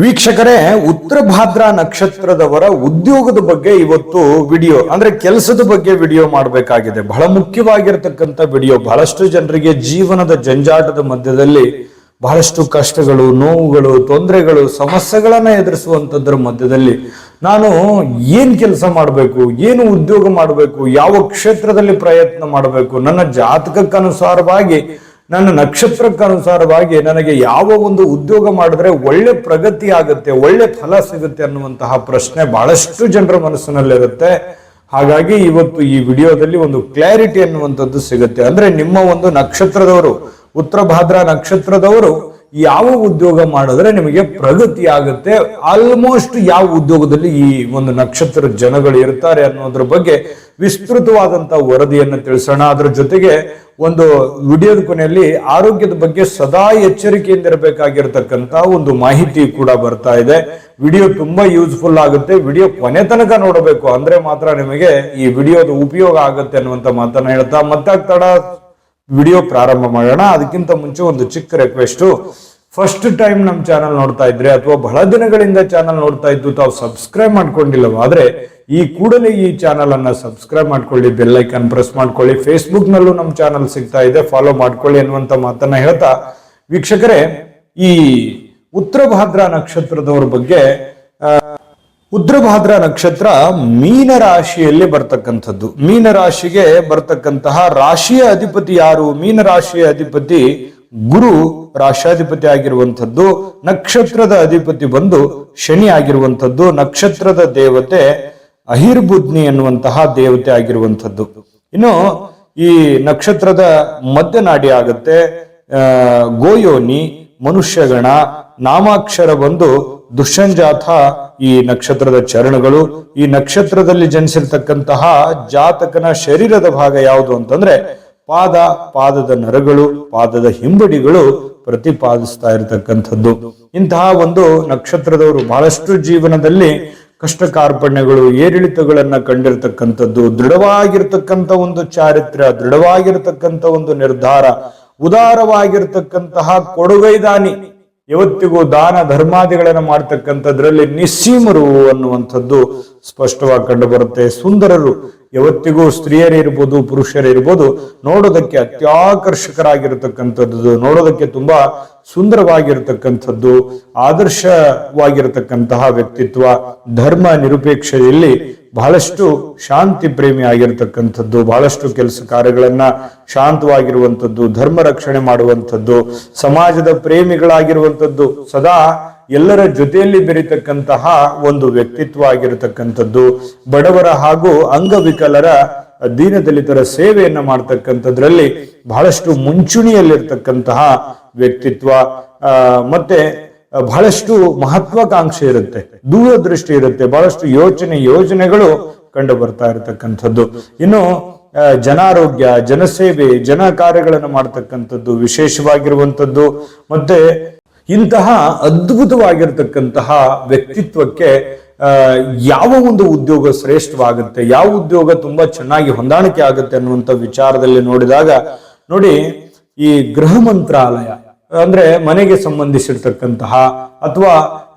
ವೀಕ್ಷಕರೇ, ಉತ್ತರ ಭಾದ್ರಾ ನಕ್ಷತ್ರದವರ ಉದ್ಯೋಗದ ಬಗ್ಗೆ ಇವತ್ತು ವಿಡಿಯೋ, ಅಂದ್ರೆ ಕೆಲಸದ ಬಗ್ಗೆ ವಿಡಿಯೋ ಮಾಡಬೇಕಾಗಿದೆ. ಬಹಳ ಮುಖ್ಯವಾಗಿರ್ತಕ್ಕಂಥ ವಿಡಿಯೋ. ಬಹಳಷ್ಟು ಜನರಿಗೆ ಜೀವನದ ಜಂಜಾಟದ ಮಧ್ಯದಲ್ಲಿ ಬಹಳಷ್ಟು ಕಷ್ಟಗಳು, ನೋವುಗಳು, ತೊಂದರೆಗಳು, ಸಮಸ್ಯೆಗಳನ್ನ ಎದುರಿಸುವಂತದ್ರ ಮಧ್ಯದಲ್ಲಿ ನಾನು ಏನ್ ಕೆಲಸ ಮಾಡಬೇಕು, ಏನು ಉದ್ಯೋಗ ಮಾಡಬೇಕು, ಯಾವ ಕ್ಷೇತ್ರದಲ್ಲಿ ಪ್ರಯತ್ನ ಮಾಡಬೇಕು, ನನ್ನ ಜಾತಕಕ್ಕನುಸಾರವಾಗಿ ನನ್ನ ನಕ್ಷತ್ರಕ್ಕನುಸಾರವಾಗಿ ನನಗೆ ಯಾವ ಒಂದು ಉದ್ಯೋಗ ಮಾಡಿದ್ರೆ ಒಳ್ಳೆ ಪ್ರಗತಿ ಆಗುತ್ತೆ, ಒಳ್ಳೆ ಫಲ ಸಿಗುತ್ತೆ ಅನ್ನುವಂತಹ ಪ್ರಶ್ನೆ ಬಹಳಷ್ಟು ಜನರ ಮನಸ್ಸಿನಲ್ಲಿರುತ್ತೆ. ಹಾಗಾಗಿ ಇವತ್ತು ಈ ವಿಡಿಯೋದಲ್ಲಿ ಒಂದು ಕ್ಲಾರಿಟಿ ಅನ್ನುವಂಥದ್ದು ಸಿಗುತ್ತೆ. ಅಂದ್ರೆ ನಿಮ್ಮ ಒಂದು ನಕ್ಷತ್ರದವರು, ಉತ್ತರ ಭಾದ್ರ ನಕ್ಷತ್ರದವರು ಯಾವ ಉದ್ಯೋಗ ಮಾಡಿದ್ರೆ ನಿಮಗೆ ಪ್ರಗತಿ ಆಗುತ್ತೆ. ಆಲ್ಮೋಸ್ಟ್ ಯಾವ ಉದ್ಯೋಗದಲ್ಲಿ ಈ ಒಂದು ನಕ್ಷತ್ರ ಜನಗಳು ಇರ್ತಾರೆ ಅನ್ನೋದ್ರ ಬಗ್ಗೆ ವಿಸ್ತೃತವಾದಂತಹ ವರದಿಯನ್ನು ತಿಳಿಸೋಣ. ಅದರ ಜೊತೆಗೆ ಒಂದು ವಿಡಿಯೋದ ಕೊನೆಯಲ್ಲಿ ಆರೋಗ್ಯದ ಬಗ್ಗೆ ಸದಾ ಎಚ್ಚರಿಕೆಯಿಂದ ಇರಬೇಕಾಗಿರ್ತಕ್ಕಂತ ಒಂದು ಮಾಹಿತಿ ಕೂಡ ಬರ್ತಾ ಇದೆ. ವಿಡಿಯೋ ತುಂಬಾ ಯೂಸ್ಫುಲ್ ಆಗುತ್ತೆ. ವಿಡಿಯೋ ಕೊನೆ ತನಕ ನೋಡಬೇಕು ಅಂದ್ರೆ ಮಾತ್ರ ನಿಮಗೆ ಈ ವಿಡಿಯೋದ ಉಪಯೋಗ ಆಗುತ್ತೆ ಅನ್ನುವಂತ ಮಾತನ್ನ ಹೇಳ್ತಾ ಮತ್ತೆ ತಡ, ವಿಡಿಯೋ ಪ್ರಾರಂಭ ಮಾಡೋಣ. ಅದಕ್ಕಿಂತ ಮುಂಚೆ ಒಂದು ಚಿಕ್ಕ ರಿಕ್ವೆಸ್ಟ್ ಫಸ್ಟ್ ಟೈಮ್ ನಮ್ಮ ಚಾನಲ್ ನೋಡ್ತಾ ಇದ್ರೆ ಅಥವಾ ಬಹಳ ದಿನಗಳಿಂದ ಚಾನಲ್ ನೋಡ್ತಾ ಇದ್ದು ತಾವು ಸಬ್ಸ್ಕ್ರೈಬ್ ಮಾಡ್ಕೊಂಡಿಲ್ಲವಾದ್ರೆ ಈ ಕೂಡಲೇ ಈ ಚಾನಲ್ ಅನ್ನ ಸಬ್ಸ್ಕ್ರೈಬ್ ಮಾಡ್ಕೊಳ್ಳಿ ಬೆಲ್ ಐಕನ್ ಪ್ರೆಸ್ ಮಾಡ್ಕೊಳ್ಳಿ. ಫೇಸ್ಬುಕ್ ನಲ್ಲೂ ನಮ್ಮ ಚಾನಲ್ ಸಿಗ್ತಾ ಇದೆ. ಫಾಲೋ ಮಾಡ್ಕೊಳ್ಳಿ ಅನ್ನುವಂತ ಮಾತನ್ನ ಹೇಳ್ತಾ ವೀಕ್ಷಕರೇ, ಈ ಉತ್ತರ ನಕ್ಷತ್ರದವರ ಬಗ್ಗೆ ಉತ್ತರ ಭಾದ್ರಾ ನಕ್ಷತ್ರ ಮೀನ ರಾಶಿಯಲ್ಲಿ ಬರ್ತಕ್ಕಂಥದ್ದು. ಮೀನ ರಾಶಿಗೆ ಬರ್ತಕ್ಕಂತಹ ರಾಶಿಯ ಅಧಿಪತಿ ಯಾರು? ಮೀನ ರಾಶಿಯ ಅಧಿಪತಿ ಗುರು ರಾಷ್ಟ್ರಾಧಿಪತಿ ಆಗಿರುವಂಥದ್ದು, ನಕ್ಷತ್ರದ ಅಧಿಪತಿ ಬಂದು ಶನಿ ಆಗಿರುವಂಥದ್ದು, ನಕ್ಷತ್ರದ ದೇವತೆ ಅಹಿರ್ಬುದ್ನಿ ಎನ್ನುವಂತಹ ದೇವತೆ ಆಗಿರುವಂಥದ್ದು. ಇನ್ನು ಈ ನಕ್ಷತ್ರದ ಮಧ್ಯನಾಡಿ ಆಗುತ್ತೆ ಗೋಯೋನಿ, ಮನುಷ್ಯಗಣ, ನಾಮಾಕ್ಷರ ಬಂದು ದುಷ್ಯಂಜಾತ ಈ ನಕ್ಷತ್ರದ ಚರಣಗಳು. ಈ ನಕ್ಷತ್ರದಲ್ಲಿ ಜನಿಸಿರ್ತಕ್ಕಂತಹ ಜಾತಕನ ಶರೀರದ ಭಾಗ ಯಾವುದು ಅಂತಂದ್ರೆ ಪಾದ, ಪಾದದ ನರಗಳು, ಪಾದದ ಹಿಂಬಡಿಗಳು ಪ್ರತಿಪಾದಿಸ್ತಾ ಇರತಕ್ಕಂಥದ್ದು. ಇಂತಹ ಒಂದು ನಕ್ಷತ್ರದವರು ಬಹಳಷ್ಟು ಜೀವನದಲ್ಲಿ ಕಷ್ಟ ಕಾರ್ಪಣ್ಯಗಳು ಏರಿಳಿತಗಳನ್ನ ಕಂಡಿರ್ತಕ್ಕಂಥದ್ದು, ದೃಢವಾಗಿರ್ತಕ್ಕಂಥ ಒಂದು ಚಾರಿತ್ರ್ಯ, ದೃಢವಾಗಿರ್ತಕ್ಕಂಥ ಒಂದು ನಿರ್ಧಾರ, ಉದಾರವಾಗಿರ್ತಕ್ಕಂತಹ ಕೊಡುಗೈದಾನಿ. ಯಾವತ್ತಿಗೂ ದಾನ ಧರ್ಮಾದಿಗಳನ್ನ ಮಾಡ್ತಕ್ಕಂಥದ್ರಲ್ಲಿ ನಿಸ್ಸೀಮರು ಅನ್ನುವಂಥದ್ದು ಸ್ಪಷ್ಟವಾಗಿ ಕಂಡು ಬರುತ್ತೆ ಸುಂದರರು ಯಾವತ್ತಿಗೂ ಸ್ತ್ರೀಯರಿರ್ಬೋದು ಪುರುಷರಿರ್ಬೋದು ನೋಡೋದಕ್ಕೆ ಅತ್ಯಾಕರ್ಷಕರಾಗಿರತಕ್ಕಂಥದ್ದು. ನೋಡೋದಕ್ಕೆ ತುಂಬಾ ಸುಂದರವಾಗಿರ್ತಕ್ಕಂಥದ್ದು, ಆದರ್ಶವಾಗಿರತಕ್ಕಂತಹ ವ್ಯಕ್ತಿತ್ವ, ಧರ್ಮ ನಿರುಪೇಕ್ಷೆಯಲ್ಲಿ ಬಹಳಷ್ಟು ಶಾಂತಿ ಪ್ರೇಮಿ ಆಗಿರತಕ್ಕಂಥದ್ದು, ಬಹಳಷ್ಟು ಕೆಲಸ ಕಾರ್ಯಗಳನ್ನ ಶಾಂತವಾಗಿರುವಂಥದ್ದು, ಧರ್ಮ ರಕ್ಷಣೆ ಮಾಡುವಂಥದ್ದು, ಸಮಾಜದ ಪ್ರೇಮಿಗಳಾಗಿರುವಂಥದ್ದು ಸದಾ ಎಲ್ಲರ ಜೊತೆಯಲ್ಲಿ ಬೆರೀತಕ್ಕಂತಹ ಒಂದು ವ್ಯಕ್ತಿತ್ವ ಆಗಿರತಕ್ಕಂಥದ್ದು, ಬಡವರ ಹಾಗೂ ಅಂಗವಿಕಲರ ದೀನದಲಿತರ ಸೇವೆಯನ್ನ ಮಾಡ್ತಕ್ಕಂಥದ್ರಲ್ಲಿ ಬಹಳಷ್ಟು ಮುಂಚೂಣಿಯಲ್ಲಿರ್ತಕ್ಕಂತಹ ವ್ಯಕ್ತಿತ್ವ. ಮತ್ತೆ ಬಹಳಷ್ಟು ಮಹತ್ವಾಕಾಂಕ್ಷೆ ಇರುತ್ತೆ, ದೂರದೃಷ್ಟಿ ಇರುತ್ತೆ, ಬಹಳಷ್ಟು ಯೋಚನೆ ಯೋಜನೆಗಳು ಕಂಡು ಬರ್ತಾ ಇರತಕ್ಕಂಥದ್ದು. ಇನ್ನು ಜನಾರೋಗ್ಯ, ಜನಸೇವೆ ಜನ ಕಾರ್ಯಗಳನ್ನು ಮಾಡ್ತಕ್ಕಂಥದ್ದು ವಿಶೇಷವಾಗಿರುವಂಥದ್ದು. ಮತ್ತೆ ಇಂತಹ ಅದ್ಭುತವಾಗಿರ್ತಕ್ಕಂತಹ ವ್ಯಕ್ತಿತ್ವಕ್ಕೆ ಯಾವ ಒಂದು ಉದ್ಯೋಗ ಶ್ರೇಷ್ಠವಾಗುತ್ತೆ, ಯಾವ ಉದ್ಯೋಗ ತುಂಬಾ ಚೆನ್ನಾಗಿ ಹೊಂದಾಣಿಕೆ ಆಗುತ್ತೆ ಅನ್ನುವಂಥ ವಿಚಾರದಲ್ಲಿ ನೋಡಿದಾಗ, ನೋಡಿ ಈ ಗೃಹ ಮಂತ್ರಾಲಯ, ಅಂದ್ರೆ ಮನೆಗೆ ಸಂಬಂಧಿಸಿರ್ತಕ್ಕಂತಹ ಅಥವಾ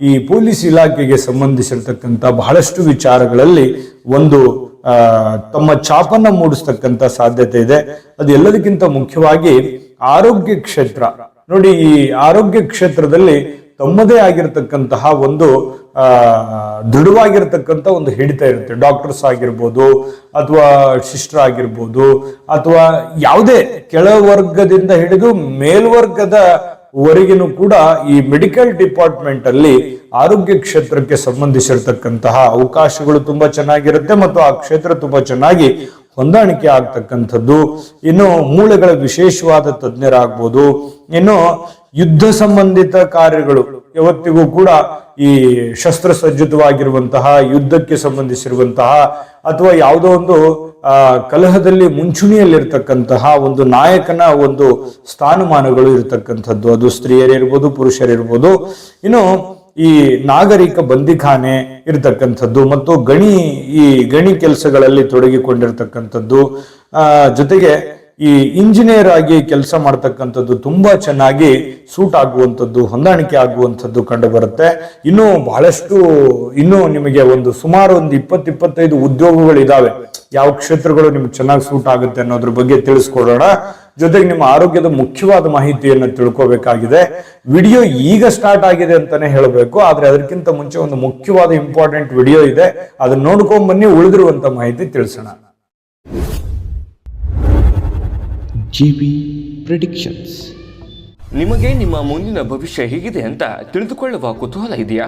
ಈ ಪೊಲೀಸ್ ಇಲಾಖೆಗೆ ಸಂಬಂಧಿಸಿರ್ತಕ್ಕಂಥ ಬಹಳಷ್ಟು ವಿಚಾರಗಳಲ್ಲಿ ಒಂದು ತಮ್ಮ ಚಾಪನ್ನ ಮೂಡಿಸ್ತಕ್ಕಂಥ ಸಾಧ್ಯತೆ ಇದೆ. ಅದು ಎಲ್ಲದಕ್ಕಿಂತ ಮುಖ್ಯವಾಗಿ ಆರೋಗ್ಯ ಕ್ಷೇತ್ರ. ನೋಡಿ, ಈ ಆರೋಗ್ಯ ಕ್ಷೇತ್ರದಲ್ಲಿ ತಮ್ಮದೇ ಆಗಿರತಕ್ಕಂತಹ ಒಂದು ದೃಢವಾಗಿರ್ತಕ್ಕಂಥ ಒಂದು ಹಿಡಿತ ಇರುತ್ತೆ. ಡಾಕ್ಟರ್ಸ್ ಆಗಿರ್ಬೋದು, ಅಥವಾ ಶಿಸ್ಟರ್ ಆಗಿರ್ಬೋದು, ಅಥವಾ ಯಾವುದೇ ಕೆಳವರ್ಗದಿಂದ ಹಿಡಿದು ಮೇಲ್ವರ್ಗದ ವರೆಗಿನೂ ಕೂಡ ಈ ಮೆಡಿಕಲ್ ಡಿಪಾರ್ಟ್ಮೆಂಟ್ ಅಲ್ಲಿ ಆರೋಗ್ಯ ಕ್ಷೇತ್ರಕ್ಕೆ ಸಂಬಂಧಿಸಿರ್ತಕ್ಕಂತಹ ಅವಕಾಶಗಳು ತುಂಬಾ ಚೆನ್ನಾಗಿರುತ್ತೆ ಮತ್ತು ಆ ಕ್ಷೇತ್ರ ತುಂಬಾ ಚೆನ್ನಾಗಿ ಹೊಂದಾಣಿಕೆ ಆಗ್ತಕ್ಕಂಥದ್ದು. ಇನ್ನು ಮೂಳೆಗಳ ವಿಶೇಷವಾದ ತಜ್ಞರಾಗ್ಬೋದು. ಇನ್ನು ಯುದ್ಧ ಸಂಬಂಧಿತ ಕಾರ್ಯಗಳು ಯಾವತ್ತಿಗೂ ಕೂಡ ಈ ಶಸ್ತ್ರಸಜ್ಜಿತವಾಗಿರುವಂತಹ ಯುದ್ಧಕ್ಕೆ ಸಂಬಂಧಿಸಿರುವಂತಹ ಅಥವಾ ಯಾವುದೋ ಒಂದು, ಆ, ಕಲಹದಲ್ಲಿ ಮುಂಚೂಣಿಯಲ್ಲಿರ್ತಕ್ಕಂತಹ ಒಂದು ನಾಯಕನ ಒಂದು ಸ್ಥಾನಮಾನಗಳು ಇರತಕ್ಕಂಥದ್ದು. ಅದು ಸ್ತ್ರೀಯರಿರ್ಬೋದು, ಪುರುಷರಿರ್ಬೋದು. ಇನ್ನು ಈ ನಾಗರಿಕ ಬಂದಿಖಾನೆ ಇರತಕ್ಕಂಥದ್ದು ಮತ್ತು ಗಣಿ, ಈ ಗಣಿ ಕೆಲಸಗಳಲ್ಲಿ ತೊಡಗಿಕೊಂಡಿರ್ತಕ್ಕಂಥದ್ದು ಜೊತೆಗೆ ಈ ಇಂಜಿನಿಯರ್ ಆಗಿ ಕೆಲಸ ಮಾಡ್ತಕ್ಕಂಥದ್ದು ತುಂಬಾ ಚೆನ್ನಾಗಿ ಸೂಟ್ ಆಗುವಂಥದ್ದು, ಹೊಂದಾಣಿಕೆ ಆಗುವಂಥದ್ದು ಕಂಡು ಬರುತ್ತೆ ಇನ್ನೂ ಬಹಳಷ್ಟು, ಇನ್ನೂ ನಿಮಗೆ ಒಂದು ಸುಮಾರು ಒಂದು ಇಪ್ಪತ್ತು ಇಪ್ಪತ್ತೈದು ಉದ್ಯೋಗಗಳು ಇದಾವೆ ಯಾವ ಕ್ಷೇತ್ರಗಳು ನಿಮ್ಗೆ ಚೆನ್ನಾಗಿ ಸೂಟ್ ಆಗುತ್ತೆ ಅನ್ನೋದ್ರ ಬಗ್ಗೆ ತಿಳಿಸ್ಕೊಡೋಣ. ಜೊತೆಗೆ ನಿಮ್ಮ ಆರೋಗ್ಯದ ಮುಖ್ಯವಾದ ಮಾಹಿತಿಯನ್ನು ತಿಳ್ಕೋಬೇಕಾಗಿದೆ. ವಿಡಿಯೋ ಈಗ ಸ್ಟಾರ್ಟ್ ಆಗಿದೆ ಅಂತಾನೆ ಹೇಳಬೇಕು. ಆದ್ರೆ ಅದಕ್ಕಿಂತ ಮುಂಚೆ ಒಂದು ಮುಖ್ಯವಾದ ಇಂಪಾರ್ಟೆಂಟ್ ವಿಡಿಯೋ ಇದೆ. ಅದನ್ನ ನೋಡ್ಕೊಂಡ್ ಬನ್ನಿ ಉಳಿದಿರುವಂತ ಮಾಹಿತಿ ತಿಳಿಸೋಣ. ಜಿಬಿ ಪ್ರಿಡಿಕ್ಷನ್ಸ್ ನಿಮಗೆ ನಿಮ್ಮ ಮುಂದಿನ ಭವಿಷ್ಯ ಹೇಗಿದೆ ಅಂತ ತಿಳಿದುಕೊಳ್ಳುವ ಕುತೂಹಲ ಇದೆಯಾ?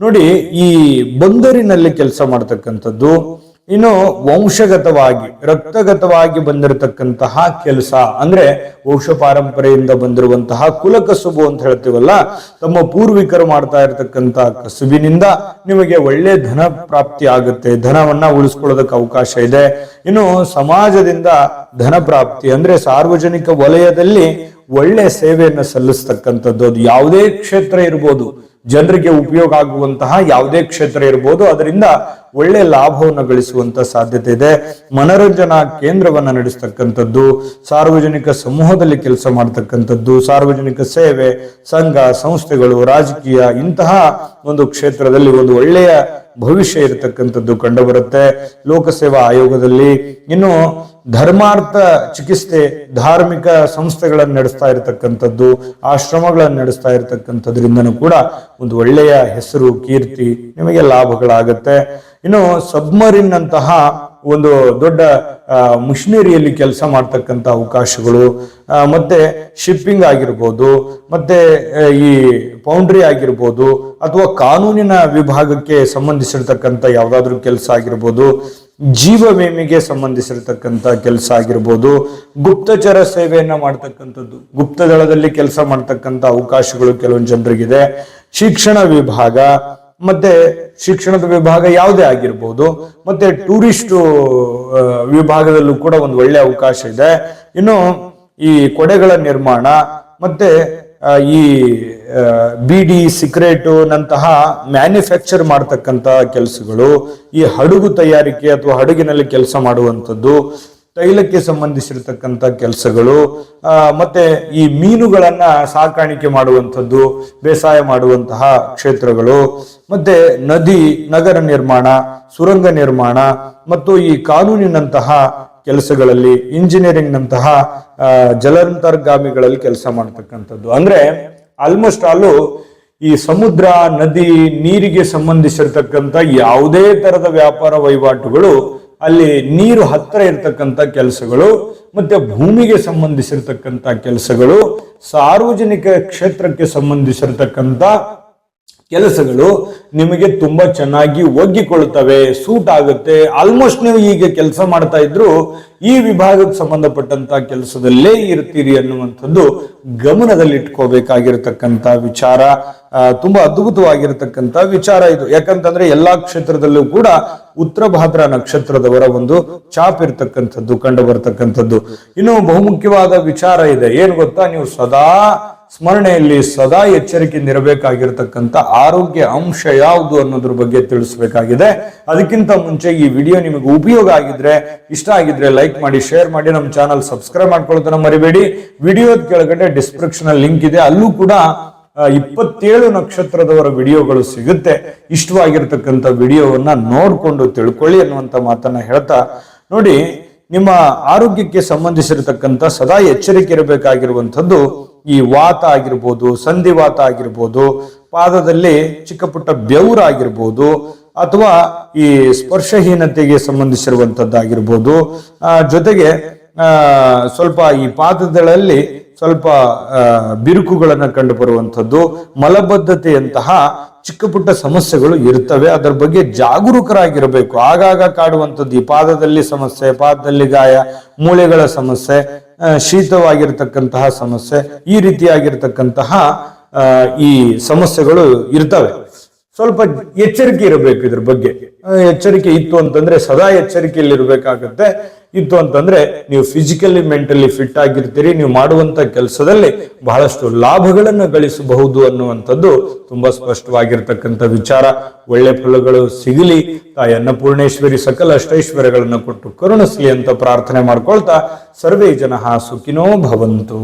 ನೋಡಿ, ಈ ಬಂದರಿನಲ್ಲಿ ಕೆಲಸ ಮಾಡ್ತಕ್ಕಂಥದ್ದು ಇನ್ನು ವಂಶಗತವಾಗಿ, ರಕ್ತಗತವಾಗಿ ಬಂದಿರತಕ್ಕಂತಹ ಕೆಲಸ. ಅಂದ್ರೆ ವಂಶ ಪಾರಂಪರೆಯಿಂದ ಬಂದಿರುವಂತಹ ಕುಲಕಸುಬು ಅಂತ ಹೇಳ್ತೀವಲ್ಲ, ತಮ್ಮ ಪೂರ್ವಿಕರು ಮಾಡ್ತಾ ಇರತಕ್ಕಂತ ಕಸುಬಿನಿಂದ ನಿಮಗೆ ಒಳ್ಳೆ ಧನ ಪ್ರಾಪ್ತಿ ಆಗುತ್ತೆ. ಧನವನ್ನ ಉಳಿಸ್ಕೊಳ್ಳೋದಕ್ಕೆ ಅವಕಾಶ ಇದೆ. ಇನ್ನು ಸಮಾಜದಿಂದ ಧನ ಪ್ರಾಪ್ತಿ ಅಂದ್ರೆ ಸಾರ್ವಜನಿಕ ವಲಯದಲ್ಲಿ ಒಳ್ಳೆ ಸೇವೆಯನ್ನು ಸಲ್ಲಿಸ್ತಕ್ಕಂಥದ್ದು. ಅದು ಯಾವುದೇ ಕ್ಷೇತ್ರ ಇರ್ಬೋದು. ಜನರಿಗೆ ಉಪಯೋಗ ಆಗುವಂತಹ ಯಾವುದೇ ಕ್ಷೇತ್ರ ಇರ್ಬೋದು. ಅದರಿಂದ ಒಳ್ಳೆ ಲಾಭವನ್ನು ಗಳಿಸುವಂತ ಸಾಧ್ಯತೆ ಇದೆ. ಮನರಂಜನಾ ಕೇಂದ್ರವನ್ನ ನಡೆಸ್ತಕ್ಕಂಥದ್ದು, ಸಾರ್ವಜನಿಕ ಸಮೂಹದಲ್ಲಿ ಕೆಲಸ ಮಾಡ್ತಕ್ಕಂಥದ್ದು, ಸಾರ್ವಜನಿಕ ಸೇವೆ, ಸಂಘ, ಸಂಸ್ಥೆಗಳು, ರಾಜಕೀಯ, ಇಂತಹ ಒಂದು ಕ್ಷೇತ್ರದಲ್ಲಿ ಒಂದು ಒಳ್ಳೆಯ ಭವಿಷ್ಯ ಇರತಕ್ಕಂಥದ್ದು ಕಂಡುಬರುತ್ತೆ. ಲೋಕಸೇವಾ ಆಯೋಗದಲ್ಲಿ ಇನ್ನು ಧರ್ಮಾರ್ಥ ಚಿಕಿತ್ಸೆ, ಧಾರ್ಮಿಕ ಸಂಸ್ಥೆಗಳನ್ನು ನಡೆಸ್ತಾ ಇರತಕ್ಕಂಥದ್ದು, ಆಶ್ರಮಗಳನ್ನು ನಡೆಸ್ತಾ ಇರತಕ್ಕಂಥದ್ರಿಂದನೂ ಕೂಡ ಒಂದು ಒಳ್ಳೆಯ ಹೆಸರು, ಕೀರ್ತಿ ನಿಮಗೆ ಲಾಭಗಳಾಗತ್ತೆ. ಇನ್ನು ಸಬ್ಮರಿನ್ ಅಂತಹ ಒಂದು ದೊಡ್ಡ ಮಿಷನರಿಯಲ್ಲಿ ಕೆಲಸ ಮಾಡ್ತಕ್ಕಂಥ ಅವಕಾಶಗಳು ಮತ್ತೆ ಶಿಪ್ಪಿಂಗ್ ಆಗಿರ್ಬೋದು, ಮತ್ತೆ ಈ ಪೌಂಡ್ರಿ ಆಗಿರ್ಬೋದು, ಅಥವಾ ಕಾನೂನಿನ ವಿಭಾಗಕ್ಕೆ ಸಂಬಂಧಿಸಿರ್ತಕ್ಕಂಥ ಯಾವುದಾದ್ರೂ ಕೆಲಸ ಆಗಿರ್ಬೋದು, ಜೀವ ವಿಮೆಗೆ ಸಂಬಂಧಿಸಿರ್ತಕ್ಕಂಥ ಕೆಲಸ ಆಗಿರ್ಬೋದು, ಗುಪ್ತಚರ ಸೇವೆಯನ್ನ ಮಾಡ್ತಕ್ಕಂಥದ್ದು, ಗುಪ್ತದಳದಲ್ಲಿ ಕೆಲಸ ಮಾಡ್ತಕ್ಕಂಥ ಅವಕಾಶಗಳು ಕೆಲವೊಂದು ಜನರಿಗಿದೆ. ಶಿಕ್ಷಣ ವಿಭಾಗ ಮತ್ತೆ ಶಿಕ್ಷಣದ ವಿಭಾಗ ಯಾವುದೇ ಆಗಿರ್ಬೋದು, ಮತ್ತೆ ಟೂರಿಸ್ಟ್ ವಿಭಾಗದಲ್ಲೂ ಕೂಡ ಒಂದು ಒಳ್ಳೆ ಅವಕಾಶ ಇದೆ. ಇನ್ನು ಈ ಕೊಡೆಗಳ ನಿರ್ಮಾಣ, ಮತ್ತೆ ಈ ಬಿಡಿ ಸಿಕ್ರೇಟು ನಂತಹ ಮ್ಯಾನುಫ್ಯಾಕ್ಚರ್ ಮಾಡ್ತಕ್ಕಂಥ ಕೆಲಸಗಳು, ಈ ಹಡಗು ತಯಾರಿಕೆ ಅಥವಾ ಹಡಗಿನಲ್ಲಿ ಕೆಲಸ ಮಾಡುವಂಥದ್ದು ತೈಲಕ್ಕೆ ಸಂಬಂಧಿಸಿರತಕ್ಕಂಥ ಕೆಲಸಗಳು ಮತ್ತೆ ಈ ಮೀನುಗಳನ್ನ ಸಾಕಾಣಿಕೆ ಮಾಡುವಂಥದ್ದು ಬೇಸಾಯ ಮಾಡುವಂತಹ ಕ್ಷೇತ್ರಗಳು ಮತ್ತೆ ನದಿ ನಗರ ನಿರ್ಮಾಣ ಸುರಂಗ ನಿರ್ಮಾಣ ಮತ್ತು ಈ ಕಾನೂನಿನಂತಹ ಕೆಲಸಗಳಲ್ಲಿ ಇಂಜಿನಿಯರಿಂಗ್ ನಂತಹ ಆ, ಕೆಲಸ ಮಾಡ್ತಕ್ಕಂಥದ್ದು. ಅಂದ್ರೆ ಆಲ್ಮೋಸ್ಟ್ ಆಲು ಈ ಸಮುದ್ರ ನದಿ ನೀರಿಗೆ ಸಂಬಂಧಿಸಿರ್ತಕ್ಕಂಥ ಯಾವುದೇ ತರದ ವ್ಯಾಪಾರ ವಹಿವಾಟುಗಳು ಅಲ್ಲಿ ನೀರು ಹತ್ತಿರ ಇರತಕ್ಕಂಥ ಕೆಲಸಗಳು, ಮತ್ತೆ ಭೂಮಿಗೆ ಸಂಬಂಧಿಸಿರ್ತಕ್ಕಂಥ ಕೆಲಸಗಳು, ಸಾರ್ವಜನಿಕ ಕ್ಷೇತ್ರಕ್ಕೆ ಸಂಬಂಧಿಸಿರ್ತಕ್ಕಂಥ ಕೆಲಸಗಳು ನಿಮಗೆ ತುಂಬಾ ಚೆನ್ನಾಗಿ ಒಗ್ಗಿಕೊಳ್ಳುತ್ತವೆ, ಸೂಟ್ ಆಗುತ್ತೆ. ಆಲ್ಮೋಸ್ಟ್ ನೀವು ಈಗ ಕೆಲಸ ಮಾಡ್ತಾ ಇದ್ರು ಈ ವಿಭಾಗಕ್ಕೆ ಸಂಬಂಧಪಟ್ಟಂತ ಕೆಲಸದಲ್ಲೇ ಇರ್ತೀರಿ ಅನ್ನುವಂಥದ್ದು ಗಮನದಲ್ಲಿಟ್ಕೋಬೇಕಾಗಿರ್ತಕ್ಕಂಥ ವಿಚಾರ. ತುಂಬಾ ಅದ್ಭುತವಾಗಿರ್ತಕ್ಕಂಥ ವಿಚಾರ ಇದು. ಯಾಕಂತಂದ್ರೆ ಎಲ್ಲಾ ಕ್ಷೇತ್ರದಲ್ಲೂ ಕೂಡ ಉತ್ತರ ಭಾದ್ರ ನಕ್ಷತ್ರದವರ ಒಂದು ಚಾಪ್ ಇರ್ತಕ್ಕಂಥದ್ದು ಕಂಡು ಬರ್ತಕ್ಕಂಥದ್ದು ಇನ್ನು ಬಹುಮುಖ್ಯವಾದ ವಿಚಾರ ಇದೆ. ಏನ್ ಗೊತ್ತಾ? ನೀವು ಸದಾ ಸ್ಮರಣೆಯಲ್ಲಿ, ಸದಾ ಎಚ್ಚರಿಕೆಯಿಂದ ಇರಬೇಕಾಗಿರ್ತಕ್ಕಂಥ ಆರೋಗ್ಯ ಅಂಶ ಯಾವುದು ಅನ್ನೋದ್ರ ಬಗ್ಗೆ ತಿಳಿಸ್ಬೇಕಾಗಿದೆ. ಅದಕ್ಕಿಂತ ಮುಂಚೆ ಈ ವಿಡಿಯೋ ನಿಮಗೆ ಉಪಯೋಗ ಆಗಿದ್ರೆ, ಇಷ್ಟ ಆಗಿದ್ರೆ ಲೈಕ್ ಮಾಡಿ, ಶೇರ್ ಮಾಡಿ, ನಮ್ಮ ಚಾನಲ್ ಸಬ್ಸ್ಕ್ರೈಬ್ ಮಾಡ್ಕೊಳ್ಳೋದನ್ನ ಮರಿಬೇಡಿ. ವಿಡಿಯೋದ ಕೆಳಗಡೆ ಡಿಸ್ಕ್ರಿಪ್ಷನ್ ಲಿಂಕ್ ಇದೆ. ಅಲ್ಲೂ ಕೂಡ ಇಪ್ಪತ್ತೇಳು ನಕ್ಷತ್ರದವರ ವಿಡಿಯೋಗಳು ಸಿಗುತ್ತೆ. ಇಷ್ಟವಾಗಿರ್ತಕ್ಕಂಥ ವಿಡಿಯೋವನ್ನ ನೋಡಿಕೊಂಡು ತಿಳ್ಕೊಳ್ಳಿ ಅನ್ನುವಂಥ ಮಾತನ್ನ ಹೇಳ್ತಾ, ನೋಡಿ, ನಿಮ್ಮ ಆರೋಗ್ಯಕ್ಕೆ ಸಂಬಂಧಿಸಿರತಕ್ಕಂಥ ಸದಾ ಎಚ್ಚರಿಕೆ ಇರಬೇಕಾಗಿರುವಂಥದ್ದು ಈ ವಾತ ಆಗಿರ್ಬೋದು ಸಂಧಿವಾತ ಆಗಿರ್ಬೋದು, ಪಾದದಲ್ಲಿ ಚಿಕ್ಕ ಪುಟ್ಟ ಬೆವರಾಗಿರ್ಬೋದು ಅಥವಾ ಈ ಸ್ಪರ್ಶಹೀನತೆಗೆ ಸಂಬಂಧಿಸಿರುವಂಥದ್ದಾಗಿರ್ಬೋದು ಜೊತೆಗೆ ಸ್ವಲ್ಪ ಈ ಪಾದಗಳಲ್ಲಿ ಸ್ವಲ್ಪ ಬಿರುಕುಗಳನ್ನು ಕಂಡು ಬರುವಂಥದ್ದು ಮಲಬದ್ಧತೆಯಂತಹ ಚಿಕ್ಕ ಪುಟ್ಟ ಸಮಸ್ಯೆಗಳು ಇರ್ತವೆ. ಅದರ ಬಗ್ಗೆ ಜಾಗರೂಕರಾಗಿರಬೇಕು. ಆಗಾಗ ಕಾಡುವಂಥದ್ದು ಈ ಪಾದದಲ್ಲಿ ಸಮಸ್ಯೆ, ಪಾದದಲ್ಲಿ ಗಾಯ, ಮೂಳೆಗಳ ಸಮಸ್ಯೆ ಶೀತವಾಗಿರ್ತಕ್ಕಂತಹ ಸಮಸ್ಯೆ, ಈ ರೀತಿಯಾಗಿರ್ತಕ್ಕಂತಹ ಈ ಸಮಸ್ಯೆಗಳು ಇರ್ತವೆ. ಸ್ವಲ್ಪ ಎಚ್ಚರಿಕೆ ಇರಬೇಕು ಇದ್ರ ಬಗ್ಗೆ. ಎಚ್ಚರಿಕೆ ಇತ್ತು ಅಂತಂದ್ರೆ ಸದಾ ಎಚ್ಚರಿಕೆಯಲ್ಲಿ ಇರಬೇಕಾಗತ್ತೆ ಇತ್ತು ಅಂತಂದ್ರೆ ನೀವು ಫಿಸಿಕಲಿ ಮೆಂಟಲಿ ಫಿಟ್ ಆಗಿರ್ತೀರಿ, ನೀವು ಮಾಡುವಂತ ಕೆಲಸದಲ್ಲಿ ಬಹಳಷ್ಟು ಲಾಭಗಳನ್ನು ಗಳಿಸಬಹುದು ಅನ್ನುವಂಥದ್ದು ತುಂಬಾ ಸ್ಪಷ್ಟವಾಗಿರ್ತಕ್ಕಂಥ ವಿಚಾರ. ಒಳ್ಳೆ ಫಲಗಳು ಸಿಗಲಿ. ತಾಯಿ ಅನ್ನಪೂರ್ಣೇಶ್ವರಿ ಸಕಲ ಅಷ್ಟೈಶ್ವರ್ಯಗಳನ್ನು ಕೊಟ್ಟು ಕರುಣಿಸಲಿ ಅಂತ ಪ್ರಾರ್ಥನೆ ಮಾಡ್ಕೊಳ್ತಾ ಸರ್ವೇ ಜನ ಸುಖಿನೋ ಭವಂತು.